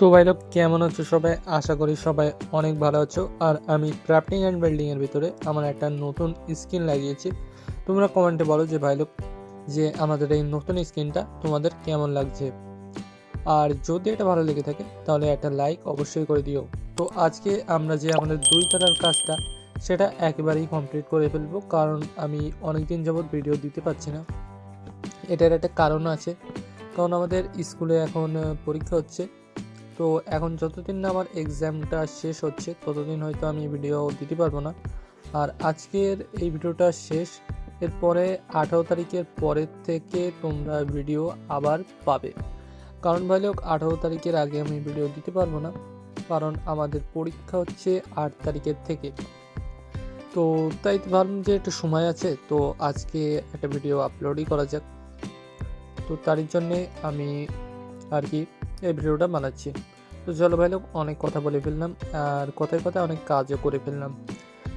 তো ভাই লোক, কেমন আছো সবাই? আশা করি সবাই অনেক ভালো আছো। আর আমি ক্রাফটিং অ্যান্ড বিল্ডিং এর ভিতরে আমার একটা নতুন স্কিন লাগিয়েছি। তোমরা কমেন্টে বলো যে ভাই লোক, যে আমাদের এই নতুন স্কিনটা তোমাদের কেমন লাগছে? আর যদি এটা ভালো লেগে থাকে, তাহলে একটা লাইক অবশ্যই করে দিও। তো আজকে আমরা যে আমাদের দুই তারার কাজটা, সেটা একেবারেই কমপ্লিট করে ফেলব। কারণ আমি অনেক দিন যাবৎ ভিডিও দিতে পারছি না। এটার একটা কারণ আছে। কারণ আমাদের স্কুলে এখন পরীক্ষা হচ্ছে। তো এখন যতদিন না আমার এক্সামটা শেষ হচ্ছে, ততদিন হয়তো আমি ভিডিও দিতে পারব না। আর আজকের এই ভিডিওটা শেষ, এরপরে আঠারো তারিখের পরের থেকে তোমরা ভিডিও আবার পাবে। কারণ ভাই লোক, আঠারো তারিখের আগে আমি ভিডিও দিতে পারব না, কারণ আমাদের পরীক্ষা হচ্ছে আট তারিখের থেকে। তো তাই ভাবলাম যে একটু সময় আছে, তো আজকে একটা ভিডিও আপলোডই করা যাক। তো তার জন্যে আমি আর কি এই ভিডিওটা বানাচ্ছি। তো চলো ভাই, লোক, অনেক কথা বলে ফেললাম আর কথায় কথায় অনেক কাজও করে ফেললাম।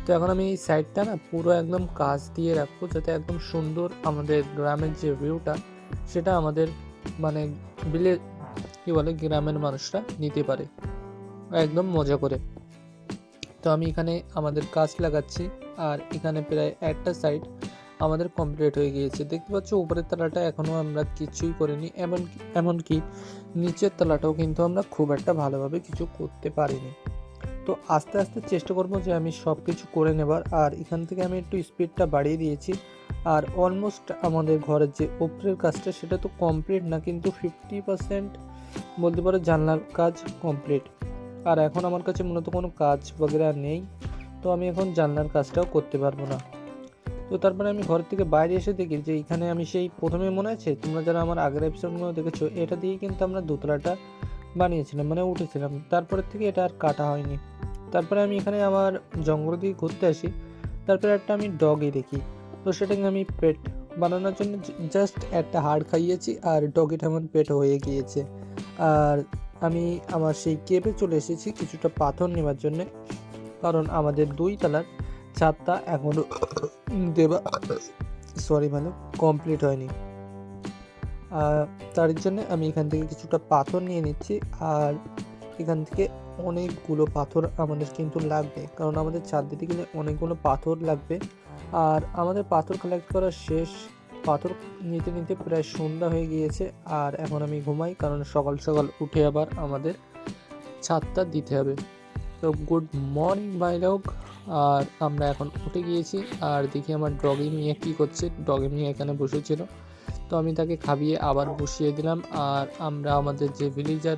তো এখন আমি এই সাইডটা না পুরো একদম কাজ দিয়ে রাখব যাতে একদম সুন্দর আমাদের গ্রামের যে ভিউটা সেটা আমাদের মানে বিলে কী বলে, গ্রামের মানুষরা নিতে পারে। একদম মজা করে। তো আমি এখানে আমাদের গাছ লাগাচ্ছি আর এখানে প্রায় একটা সাইড আমাদের কমপ্লিট হয়ে গিয়েছে। দেখতে পাচ্ছ, উপরের তলাটা এখনও আমরা কিছুই করিনি, এমন এমনকি নিচের তলাটাও কিন্তু আমরা খুব একটা ভালোভাবে কিছু করতে পারিনি। তো আস্তে আস্তে চেষ্টা করব যে আমি সব কিছু করে নেবার, আর এখান থেকে আমি একটু স্পিডটা বাড়িয়ে দিয়েছি। আর অলমোস্ট আমাদের ঘরের যে উপরের কাজটা, সেটা তো কমপ্লিট না, কিন্তু ফিফটি পার্সেন্ট বলতে পারো জানলার কাজ কমপ্লিট আর এখন আমার কাছে মূলত কোনো কাজ বগেরা নেই, তো আমি এখন জানলার কাজটাও করতে পারব না। তো তারপরে আমি ঘর থেকে বাইরে এসে দেখি যে এখানে আমি সেই প্রথমে মনে আছে, তোমরা যারা আমার আগের এপিসোডগুলো দেখেছ, এটা দিয়ে কিন্তু আমরা দোতলাটা বানিয়েছিলাম মানে উঠেছিলাম। তারপরে থেকে এটা আর কাটা হয়নি। তারপরে আমি এখানে আমার জঙ্গল দিয়ে ঘুরতে আসি। তারপরে একটা আমি ডগই দেখি। তো সেটাকে আমি পেট বানানোর জন্য জাস্ট একটা হাড় খাইয়েছি আর ডগিটা আমার পেট হয়ে গিয়েছে। আর আমি আমার সেই কেপে চলে এসেছি কিছুটা পাথর নেওয়ার জন্য। কারণ আমাদের দুই তলার ছাদটা এখনও দেবা সরি মানে কমপ্লিট হয়নি। আর তার জন্য আমি এখান থেকে কিছুটা পাথর নিয়ে নিচ্ছি, আর এখান থেকে অনেকগুলো পাথর আমাদের কিন্তু লাগবে, কারণ আমাদের ছাদ দিতে গেলে অনেকগুলো পাথর লাগবে। আর আমাদের পাথর কালেক্ট করা শেষ, পাথর নিতে নিতে প্রায় সন্ধ্যা হয়ে গিয়েছে, আর এখন আমি ঘুমাই, কারণ সকাল সকাল উঠে আবার আমাদের ছাদটা দিতে হবে। তো গুড মর্নিং বাইলক আর আমরা এখন উঠে গিয়েছি আর দেখি আমার ডগি মিয়া কী করছে। ডগি মিয়া এখানে বসেছিল। তো আমি তাকে খাবিয়ে আবার বসিয়ে দিলাম আর আমরা আমাদের যে ভিলেজার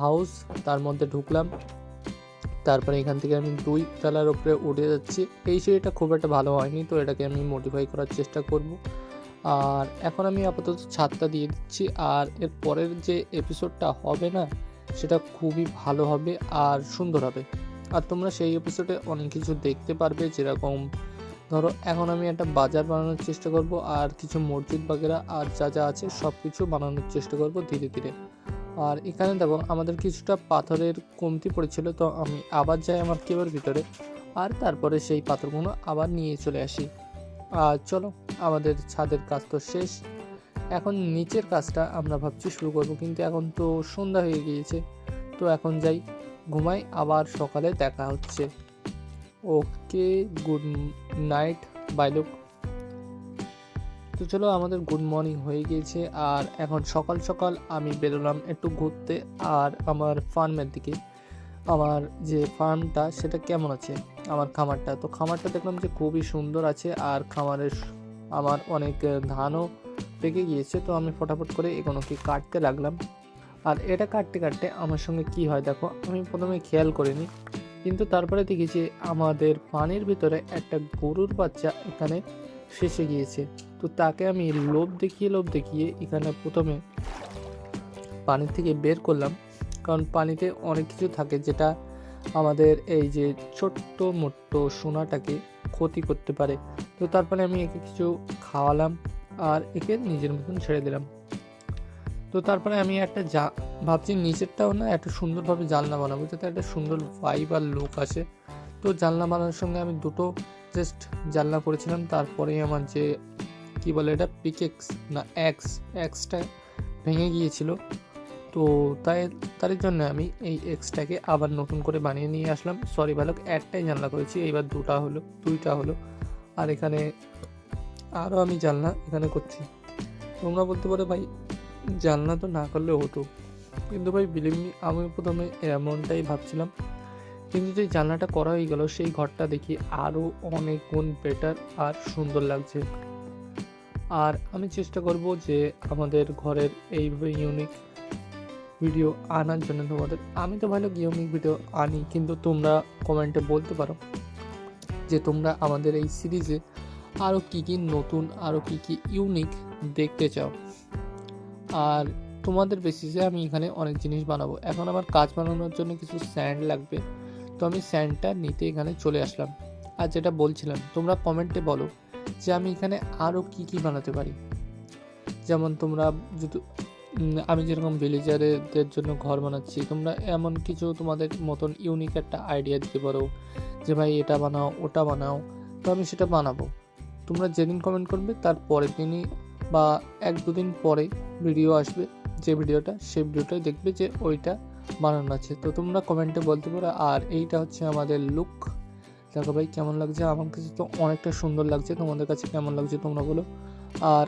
হাউস তার মধ্যে ঢুকলাম। তারপরে এখান থেকে আমি দুই তলার উপরে উঠে যাচ্ছি। এই সিঁড়িটা খুব একটা ভালো হয়নি, তো এটাকে আমি মডিফাই করার চেষ্টা করব। আর এখন আমি আপাতত ছাদটা দিয়ে দিচ্ছি আর এর পরের যে এপিসোডটা হবে না, সেটা খুবই ভালো হবে আর সুন্দর হবে। আর তোমরা সেই এপিসোডে অনেক কিছু দেখতে পারবে, যেরকম ধরো এখন আমি একটা বাজার বানানোর চেষ্টা করব আর কিছু মসজিদ বাগেরা আর যা যা আছে সব কিছু বানানোর চেষ্টা করব ধীরে ধীরে। আর এখানে দেখো আমাদের কিছুটা পাথরের কমতি পড়েছিল, তো আমি আবার যাই আমার কেবের ভিতরে আর তারপরে সেই পাথরগুলো আবার নিয়ে চলে আসি। আর চলো আমাদের ছাদের কাজ তো শেষ। এখন নিচের কাজটা আমরা ভাবছি শুরু করব, কিন্তু এখন তো সন্ধ্যা হয়ে গিয়েছে, তো এখন যাই ঘুমাই, আবার সকালে দেখা হচ্ছে। ওকে, গুড নাইট, বাই লোক। তো চলো, আমাদের গুড মর্নিং হয়ে গিয়েছে, আর এখন সকাল সকাল আমি বেরোলাম একটু ঘুরতে, আর আমার ফার্মের দিকে। আমার যে ফার্মটা, সেটা কেমন আছে? আমার খামারটা। তো খামারটা দেখলাম যে খুবই সুন্দর আছে, আর খামারের আমার অনেক ধানও পেকে গিয়েছে, তো আমি ফটাফট করে এগুলোকে কাটতে লাগলাম। আর এটা কাটতে কাটতে আমার সঙ্গে কি হয় দেখো, আমি প্রথমে খেয়াল করিনি, কিন্তু তারপরে দেখি যে আমাদের পানির ভিতরে একটা গরুর বাচ্চা এখানে ফেসে গিয়েছে। তো তাকে আমি লোভ দেখিয়ে লোভ দেখিয়ে এখানে প্রথমে পানি থেকে বের করলাম, কারণ পানিতে অনেক কিছু থাকে যেটা আমাদের এই যে ছোট্ট মোট্ট সোনাটাকে ক্ষতি করতে পারে। তো তারপরে আমি একে কিছু খাওয়ালাম আর একে নিজের মতন ছেড়ে দিলাম। তো তারপরে আমি একটা যা ভাবছি নিচেরটাও না একটা সুন্দরভাবে জানলা বানাবো, যাতে একটা সুন্দর ভাইব আর লুক আসে। তো জানলা বানানোর সঙ্গে আমি দুটো জাস্ট জানলা করেছিলাম তারপরেই আমার যে, কি বলে এটা পিকেক্স না এক্স এক্সটা ভেঙে গিয়েছিল। তো তাই, তার জন্য আমি এই এক্সটাকে আবার নতুন করে বানিয়ে নিয়ে আসলাম। সরি ভালক একটাই জানলা করেছি, এইবার দুটা হলো, দুইটা হলো। আর এখানে আরও আমি জানলা এখানে করছি। তোমরা বলতে পারো ভাই জানলা তো না করলে হতো। কিন্তু ভাই বিলিভমি আমি প্রথমে এমনটাই ভাবছিলাম। কিন্তু যে জানলাটা করা হয়ে গেল, সেই ঘরটা দেখি আরও অনেক গুণ বেটার আর সুন্দর লাগছে। আর আমি চেষ্টা করব যে আমাদের ঘরের এইভাবে ইউনিক ভিডিও আনার জন্য তোমাদের। আমি তো ভালো ইউনিক ভিডিও আনি, কিন্তু তোমরা কমেন্টে বলতে পারো যে তোমরা আমাদের এই সিরিজে আরও কী কী নতুন আরও কী কী ইউনিক দেখতে চাও। আর তোমাদের বেসিসে আমি এখানে অনেক জিনিস বানাবো। এখন আমার কাজ বানানোর জন্য কিছু স্যান্ড লাগবে। তো আমি স্যান্ডটা নিতে এখানে চলে আসলাম। আর যেটা বলছিলাম, তোমরা কমেন্টে বলো যে আমি এখানে আরও কী কী বানাতে পারি। যেমন তোমরা যদি আমি যেরকম ভিলেজারদের জন্য ঘর বানাচ্ছি, তোমরা এমন কিছু তোমাদের মতন ইউনিক একটা আইডিয়া দিতে পারো যে, ভাই, এটা বানাও, ওটা বানাও। তো আমি সেটা বানাবো। তোমরা যেদিন কমেন্ট করবে, তার পরের দিনই বা এক দুদিন পরে ভিডিও আসবে, যে ভিডিওটা সেই ভিডিওটাই দেখবে যে ওইটা বানানো আছে। তো তোমরা কমেন্টে বলতে পারো, আর এইটা হচ্ছে আমাদের লুক দেখো ভাই, কেমন লাগছে? আমার কাছে তো অনেকটা সুন্দর লাগছে। তোমাদের কাছে কেমন লাগছে তোমরা বলো। আর